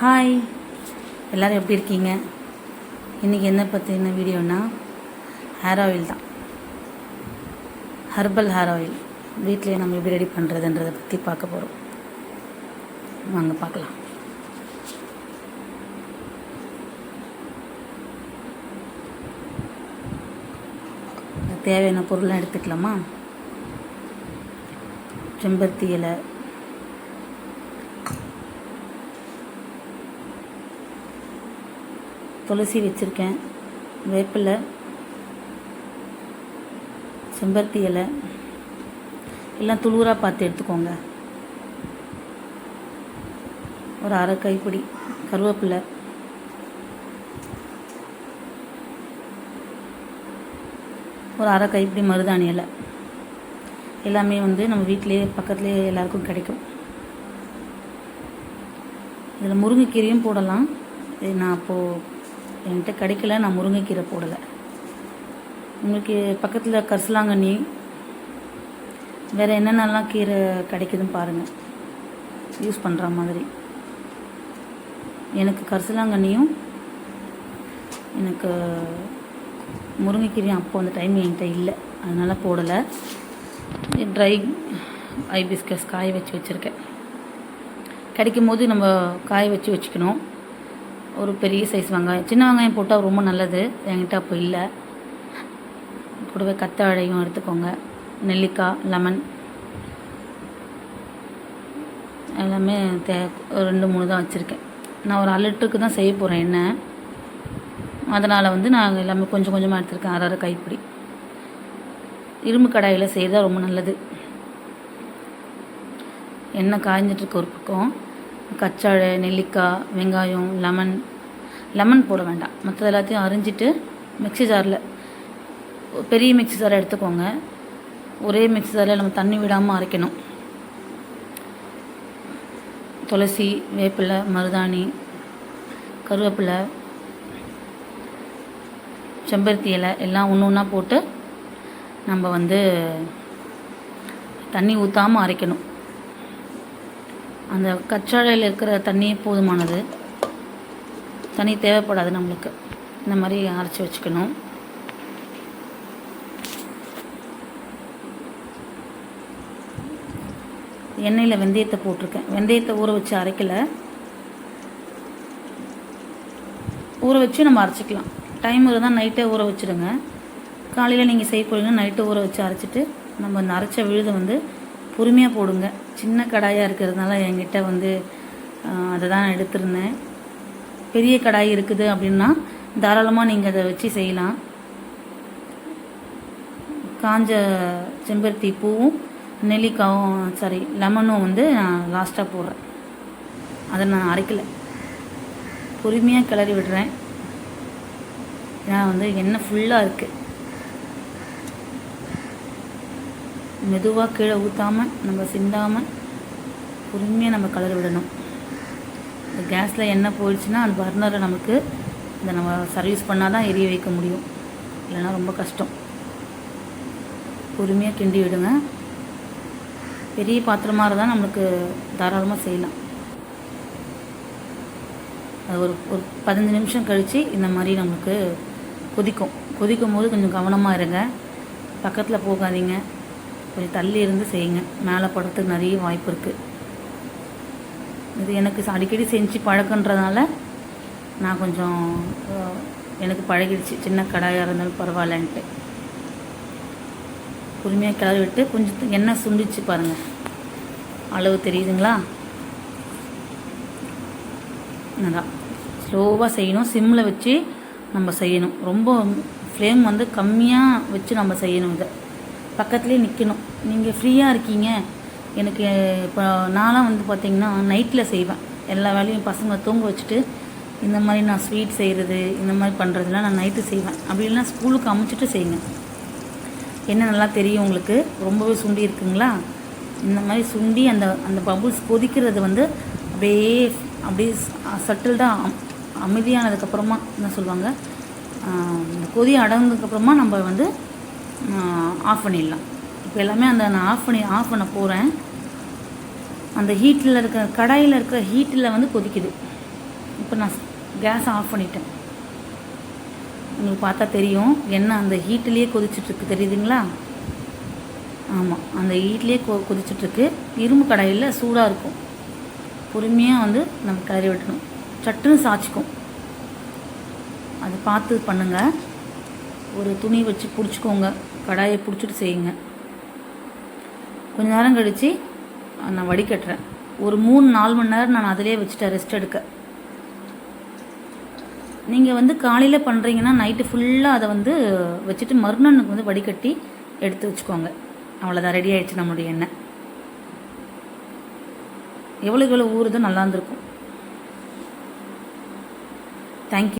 Hi எல்லோரும் எப்படி இருக்கீங்க? இன்றைக்கி என்ன பற்றின வீடியோனா ஹேர் ஆயில் தான். ஹர்பல் ஹேர் ஆயில் வீட்டிலேயே நம்ம எப்படி ரெடி பண்ணுறதுன்றதை பற்றி பார்க்க போகிறோம் வாங்க பார்க்கலாம். தேவையான பொருள்லாம் எடுத்துக்கலாமா? செம்பருத்தி இலை துளசி வச்சுருக்கேன் வேப்பிலை செம்பருத்தி இலை எல்லாம் துளுராக பார்த்து எடுத்துக்கோங்க. ஒரு அரை கைப்பிடி கருவேப்பிலை. ஒரு அரை கைப்பிடி மருதாணி இலை. எல்லாமே வந்து நம்ம வீட்டிலேயே பக்கத்துலேயே எல்லாருக்கும் கிடைக்கும். இதில் முருங்கைக்கீரையும் போடலாம். இது நான் அப்போது என்கிட்ட கிடைக்கல நான் முருங்கைக்கீரை போடலை. உங்களுக்கு பக்கத்தில் கரிசலாங்கண்ணி வேறு என்னென்னலாம் கீரை கிடைக்குதுன்னு பாருங்கள் யூஸ் பண்ணுற மாதிரி. எனக்கு கரிசலாங்கண்ணியும் எனக்கு முருங்கைக்கீரையும் அப்போ அந்த டைம் என்கிட்ட இல்லை. அதனால் போடலை. ட்ரை ஐபிஸ்கஸ் காய வச்சு வச்சுருக்கேன். கிடைக்கும் போது நம்ம காய வச்சு வச்சுக்கணும். ஒரு பெரிய சைஸ் வெங்காயம். சின்ன வெங்காயம் போட்டால் ரொம்ப நல்லது. என்கிட்ட அப்போ இல்லை. கூடவே கத்தாழையும் எடுத்துக்கோங்க. நெல்லிக்காய் லெமன் எல்லாமே தே ஒரு ரெண்டு மூணு தான் வச்சுருக்கேன். நான் ஒரு அலட்டுக்கு தான் செய்ய போகிறேன் எண்ணெய் அதனால் வந்து நான் எல்லாமே கொஞ்சம் கொஞ்சமாக எடுத்துருக்கேன். அரை அரை கைப்பிடி. இரும்பு கடாயில் செய்தால் ரொம்ப நல்லது. எண்ணெய் காய்ஞ்சிட்ருக்க ஒரு பக்கம். கச்சாழை நெல்லிக்காய் வெங்காயம் லெமன் லெமன் போட வேண்டாம். மற்ற எல்லாத்தையும் அரிஞ்சிட்டு மிக்ஸி ஜாரில் பெரிய மிக்ஸி ஜாரை எடுத்துக்கோங்க. ஒரே மிக்ஸி ஜாரில் நம்ம தண்ணி விடாமல் அரைக்கணும். துளசி வேப்பிலை மருதாணி கருவேப்பிலை செம்பருத்தி இலை எல்லாம் ஒன்று ஒன்றா போட்டு நம்ம வந்து தண்ணி ஊற்றாமல் அரைக்கணும். அந்த கற்றாழையில் இருக்கிற தண்ணியே போதுமானது. தண்ணி தேவைப்படாது நம்மளுக்கு. இந்த மாதிரி அரைச்சி வச்சுக்கணும். எண்ணெயில் வெந்தயத்தை போட்டிருக்கேன். வெந்தயத்தை ஊற வச்சு அரைக்கலை. ஊற வச்சு நம்ம அரைச்சிக்கலாம். டைம் இருந்தால் நைட்டே ஊற வச்சுடுங்க. காலையில் நீங்கள் செய்ய போகிறீங்கன்னா நைட்டு ஊற வச்சு அரைச்சிட்டு நம்ம அந்த அரைச்ச விழுதை வந்து பொறுமையாக போடுங்க. சின்ன கடாயாக இருக்கிறதுனால என்கிட்ட வந்து அதை தான் எடுத்திருந்தேன். பெரிய கடாய் இருக்குது அப்படின்னா தாராளமாக நீங்கள் அதை வச்சு செய்யலாம். காஞ்ச செம்பருத்தி பூவும் நெல்லிக்காவும் சாரி லெமனும் வந்து நான் லாஸ்ட்டாக போடுறேன். அதை நான் அரைக்கலை. பொறுமையாக கிளறி விடுறேன். ஏன்னா வந்து எண்ணெய் ஃபுல்லாக இருக்குது மெதுவாக கீழே ஊற்றாமல் நம்ம சிந்தாமல் பொறுமையாக நம்ம கலர் விடணும். இந்த கேஸில் எண்ணெய் போயிடுச்சுன்னா அந்த பர்னரை நமக்கு இதை நம்ம சர்வீஸ் பண்ணால் தான் எரிய வைக்க முடியும். இல்லைன்னா ரொம்ப கஷ்டம். பொறுமையாக கிண்டி விடுங்க. பெரிய பாத்திரமாக இருந்தால் நம்மளுக்கு தாராளமாக செய்யலாம். அது ஒரு ஒரு பதினஞ்சு நிமிஷம் கழித்து இந்த மாதிரி நமக்கு கொதிக்கும். கொதிக்கும் போது கொஞ்சம் கவனமாக இருங்க. பக்கத்தில் போகாதீங்க. கொஞ்சம் தள்ளி இருந்து செய்யுங்க. மேலே படுறதுக்கு நிறைய வாய்ப்பு இருக்குது இது எனக்கு அடிக்கடி செஞ்சு பழக்கன்றதுனால நான் கொஞ்சம் எனக்கு பழகிடுச்சு. சின்ன கடாயாக இருந்தாலும் பரவாயில்லன்ட்டு. பொறுமையாக கிளறி விட்டு கொஞ்சம் எண்ணெய் சுண்டிச்சு பாருங்கள் அளவு தெரியுதுங்களா? அதான் ஸ்லோவாக செய்யணும். சிம்மில் வச்சு நம்ம செய்யணும். ரொம்ப ஃப்ளேம் வந்து கம்மியாக வச்சு நம்ம செய்யணும் இதை. பக்கத்துலேயே நிற்கணும் நீங்கள் ஃப்ரீயாக இருக்கீங்க. எனக்கு இப்போ நான்லாம் வந்து பார்த்திங்கன்னா நைட்டில் செய்வேன். எல்லா வேலையும் பசங்களை தூங்க வச்சுட்டு இந்த மாதிரி நான் ஸ்வீட் செய்கிறது இந்த மாதிரி பண்ணுறதுலாம் நான் நைட்டு செய்வேன். அப்படி இல்லைனா ஸ்கூலுக்கு அமைச்சிட்டு செய்யுங்க என்ன நல்லா தெரியும் உங்களுக்கு? ரொம்பவே சுண்டி இருக்குங்களா? இந்த மாதிரி சுண்டி அந்த அந்த பபுள்ஸ் கொதிக்கிறது வந்து அப்படியே அப்படியே சட்டில்டாக அமைதியானதுக்கப்புறமா என்ன சொல்லுவாங்க? இந்த கொதி அடங்குனதுக்கப்புறமா நம்ம வந்து ஆஃப் பண்ணிடலாம். இப்போ எல்லாமே அந்த நான் ஆஃப் பண்ணி ஆஃப் பண்ண போகிறேன் அந்த ஹீட்டில் இருக்கிற கடாயில் இருக்கிற ஹீட்டில் வந்து கொதிக்குது. இப்போ நான் கேஸ் ஆஃப் பண்ணிட்டேன். உங்களுக்கு பார்த்தா தெரியும். எண்ணெய் அந்த ஹீட்டிலேயே கொதிச்சிட்ருக்கு தெரியுதுங்களா? ஆமாம் அந்த ஹீட்லேயே கொ கொதிச்சிட்ருக்கு இரும்பு கடாயில் சூடாக இருக்கும். பொறுமையாக வந்து நம்ம கிளறி விட்டணும் சட்டுன்னு சாய்ச்சிக்கும். அதை பார்த்து பண்ணுங்கள் ஒரு துணி வச்சு பிடிச்சிக்கோங்க. கடாயை பிடிச்சிட்டு செய்யுங்க. கொஞ்ச நேரம் கழித்து நான் வடிகட்டுறேன் ஒரு மூணு நாலு மணி நேரம் நான் அதிலே வச்சுட்டேன் ரெஸ்ட் எடுக்க. நீங்கள் வந்து காலையில் பண்ணுறீங்கன்னா நைட்டு ஃபுல்லாக அதை வந்து வச்சுட்டு மறுநாளுக்கு வந்து வடிகட்டி எடுத்து வச்சுக்கோங்க. அவ்வளோதான் ரெடி ஆகிடுச்சு நம்மளுடைய எண்ணெய். எவ்வளோ எவ்வளோ ஊறுதோ நல்லா இருந்திருக்கும். தேங்க்யூ